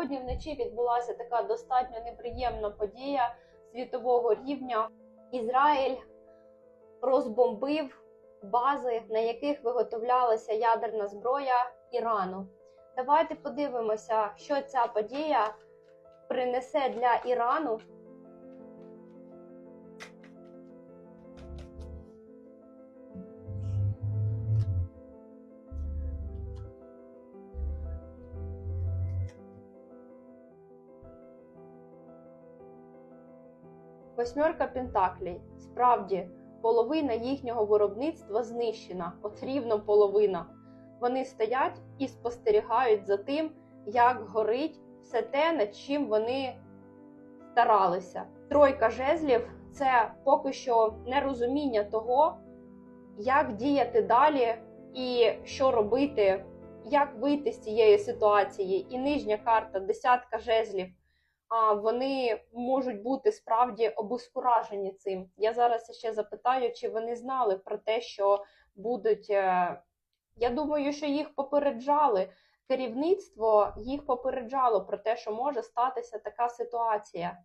Сьогодні вночі відбулася така достатньо неприємна подія світового рівня. Ізраїль розбомбив бази, на яких виготовлялася ядерна зброя Ірану. Давайте подивимося, що ця подія принесе для Ірану. Восьмерка Пентаклей. Справді, половина їхнього виробництва знищена, от рівно половина. Вони стоять і спостерігають за тим, як горить все те, над чим вони старалися. Тройка жезлів це поки що нерозуміння того, як діяти далі і що робити, як вийти з цієї ситуації. І нижня карта десятка жезлів. Вони можуть бути справді обескуражені цим. Я зараз ще запитаю, чи вони знали про те, що будуть. е, Я думаю, що їх попереджали. Керівництво їх попереджало про те, що може статися така ситуація.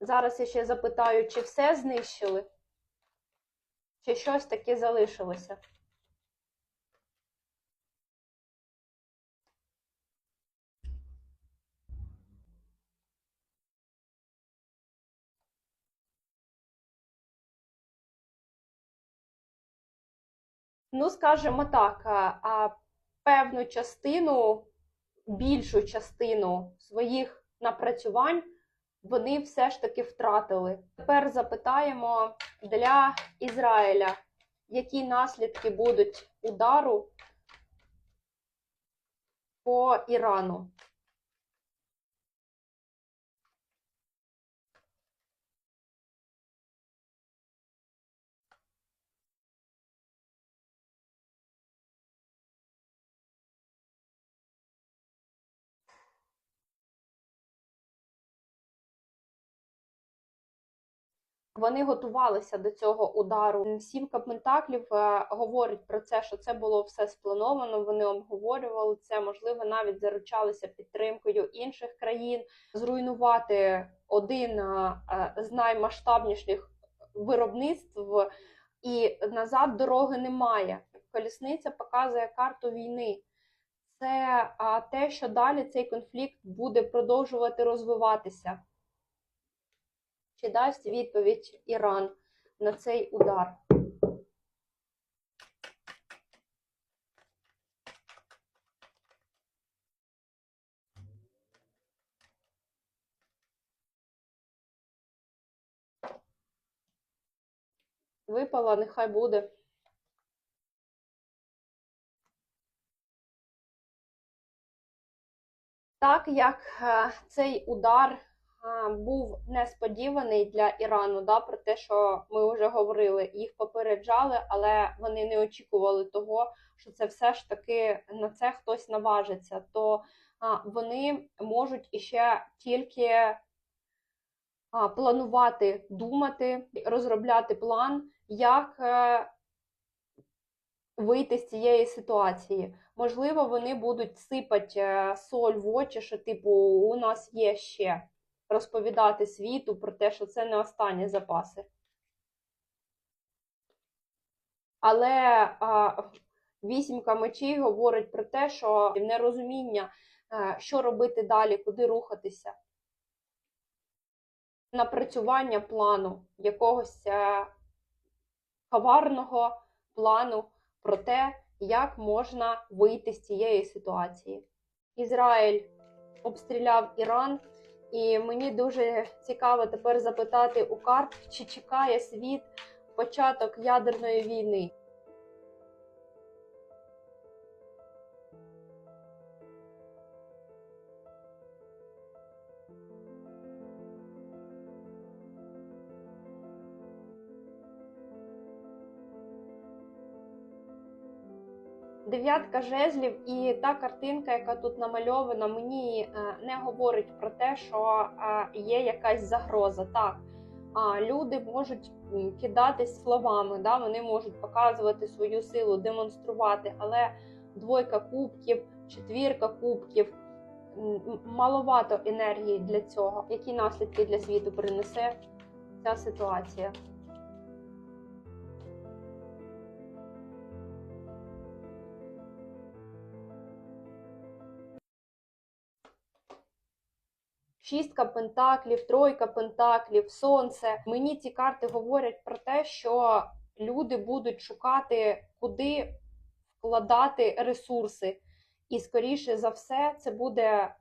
Зараз я ще запитаю, чи все знищили, чи щось таке залишилося. Ну, скажімо так, певну частину, більшу частину своїх напрацювань вони все ж таки втратили. Тепер запитаємо для Ізраїля, які наслідки будуть удару по Ірану. Вони готувалися до цього удару. Сімка Пентаклів е, говорить про це, що це було все сплановано. Вони обговорювали це, можливо, навіть заручалися підтримкою інших країн. Зруйнувати один е, е, з наймасштабніших виробництв, і назад дороги немає. Колісниця показує карту війни. Це те, що далі цей конфлікт буде продовжувати розвиватися. Чи дасть відповідь Іран на цей удар? Випала, нехай буде. Так як е, цей удар був несподіваний для Ірану, да, про те, що ми вже говорили, їх попереджали, але вони не очікували того, що це все ж таки на це хтось наважиться. То вони можуть іще тільки планувати, думати, розробляти план, як е, вийти з цієї ситуації. Можливо, вони будуть сипати е, соль в очі, що типу у нас є ще розповідати світу про те, що це не останні запаси. Але а, вісімка мечей говорить про те, що нерозуміння, е, що робити далі, куди рухатися. Напрацювання плану, якогось е, коварного плану про те, як можна вийти з цієї ситуації. Ізраїль обстріляв Іран. І мені дуже цікаво тепер запитати у карт, чи чекає світ початок ядерної війни. Дев'ятка жезлів і та картинка, яка тут намальована, мені е, не говорить про те, що е, є якась загроза. Так, люди можуть кидатись словами, да, вони можуть показувати свою силу, демонструвати, але двойка кубків, четвірка кубків маловато енергії для цього. Які наслідки для світу принесе ця ситуація? Шістка пентаклів, тройка пентаклів, сонце. Мені ці карти говорять про те, що люди будуть шукати, куди вкладати ресурси. І, скоріше за все, це буде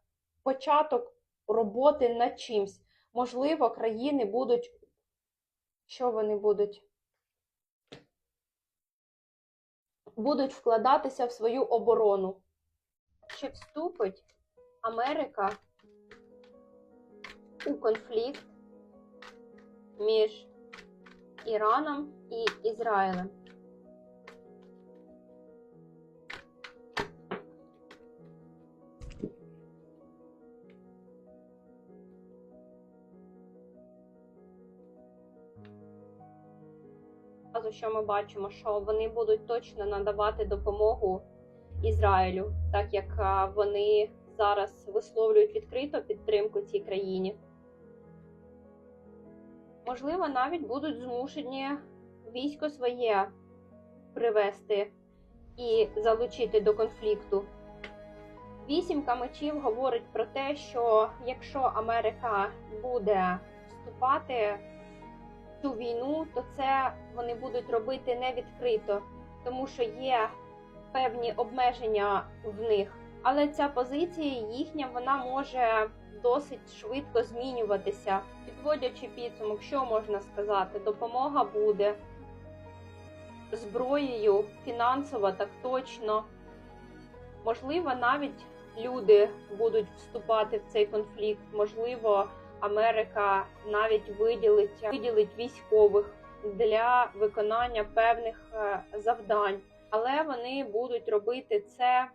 початок роботи над чимсь. Можливо, країни будуть. Що вони будуть? Будуть вкладатися в свою оборону. Чи вступить Америка у конфлікт між Іраном і Ізраїлем? Що ми бачимо, що вони будуть точно надавати допомогу Ізраїлю, так як вони зараз висловлюють відкрито підтримку цій країні. Можливо, навіть будуть змушені військо своє привести і залучити до конфлікту. Вісімка мечів говорить про те, що якщо Америка буде вступати в цю війну, то це вони будуть робити не відкрито, тому що є певні обмеження в них. Але ця позиція їхня вона може досить швидко змінюватися. Підводячи підсумок, що можна сказати, допомога буде зброєю, фінансово так точно. Можливо, навіть люди будуть вступати в цей конфлікт. Можливо, Америка навіть виділить, виділить військових для виконання певних е, завдань, але вони будуть робити це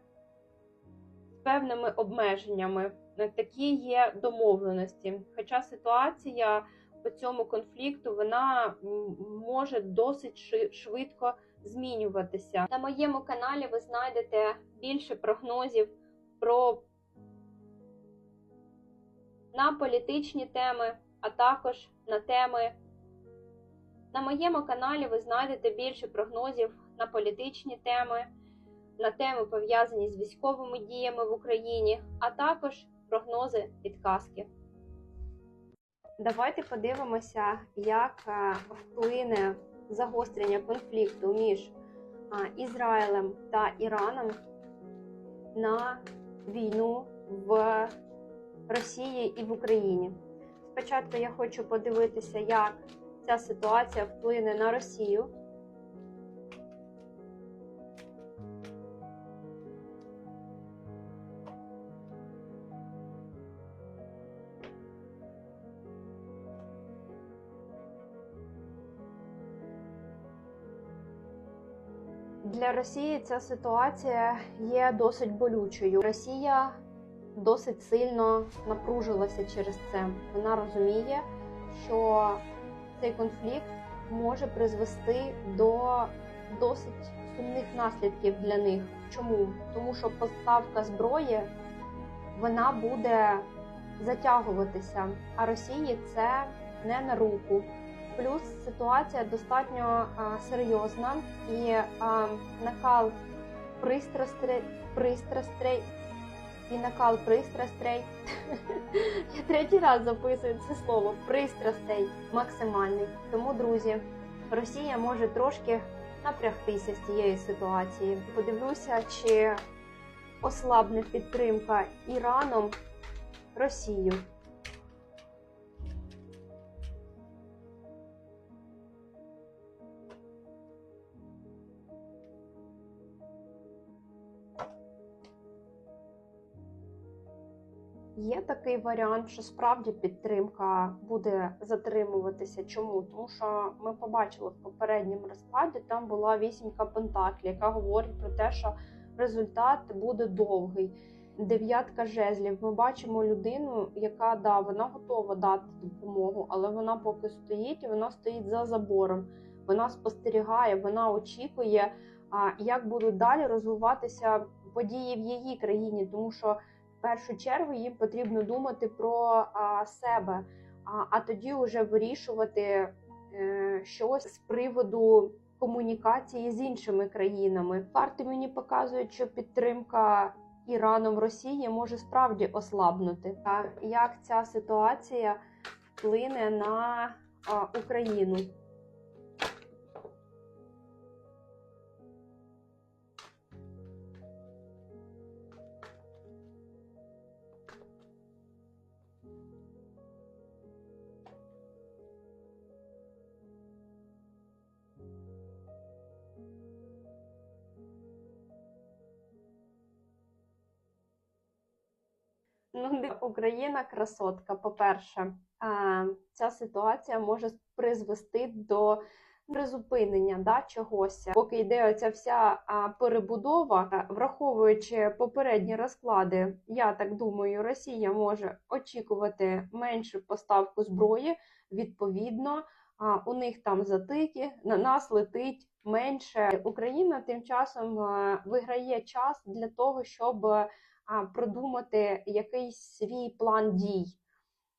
певними обмеженнями. Е, Такі є домовленості. Хоча ситуація по цьому конфлікту вона може досить швидко змінюватися. На моєму каналі ви знайдете більше прогнозів про на політичні теми, а також на теми. На моєму каналі ви знайдете більше прогнозів на політичні теми, на теми пов'язані з військовими діями в Україні, а також прогнози підказки. Давайте подивимося, як е, вплине загострення конфлікту між е, Ізраїлем та Іраном на війну в Росії і в Україні. Спочатку я хочу подивитися, як ця ситуація вплине на Росію. Для Росії ця ситуація є досить болючою. Росія досить сильно напружилася через це. Вона розуміє, що цей конфлікт може призвести до досить сумних наслідків для них. Чому? Тому що поставка зброї вона буде затягуватися, а Росії це не на руку. Плюс ситуація достатньо а, серйозна і а, накал пристрастей, пристрастей і накал пристрастей. Я третій раз записую це слово пристрастей максимальний. Тому, друзі, Росія може трошки напрягтися з цієї ситуації. Подивлюся, чи ослабне підтримка Іраном Росію. Є такий варіант, що справді підтримка буде затримуватися. Чому? Тому що ми побачили в попередньому розкладі, там була вісімка пентаклів, яка говорить про те, що результат буде довгий. Дев'ятка жезлів. Ми бачимо людину, яка да, вона готова дати допомогу, але вона поки стоїть і вона стоїть за забором. Вона спостерігає, вона очікує, а як будуть далі розвиватися події в її країні, тому що першу чергу їм потрібно думати про себе, а, тоді вже вирішувати е, щось з приводу комунікації з іншими країнами. Фарти мені показують, що підтримка Іраном Росії може справді ослабнути. А як ця ситуація вплине на Україну? Ну, Україна красотка. По-перше, ця ситуація може призвести до призупинення да, чогось. Поки йде оця вся перебудова, враховуючи попередні розклади, я так думаю, Росія може очікувати меншу поставку зброї. Відповідно, у них там затики, на нас летить менше. Україна тим часом виграє час для того, щоб продумати якийсь свій план дій.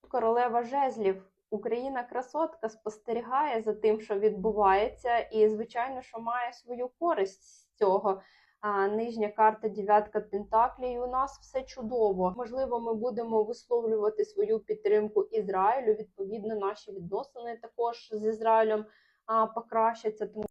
Королева жезлів, Україна красотка спостерігає за тим, що відбувається, і звичайно, що має свою користь з цього. А, нижня карта дев'ятка Пентаклі, і у нас все чудово. Можливо, ми будемо висловлювати свою підтримку Ізраїлю. Відповідно, наші відносини також з Ізраїлем покращаться. Тому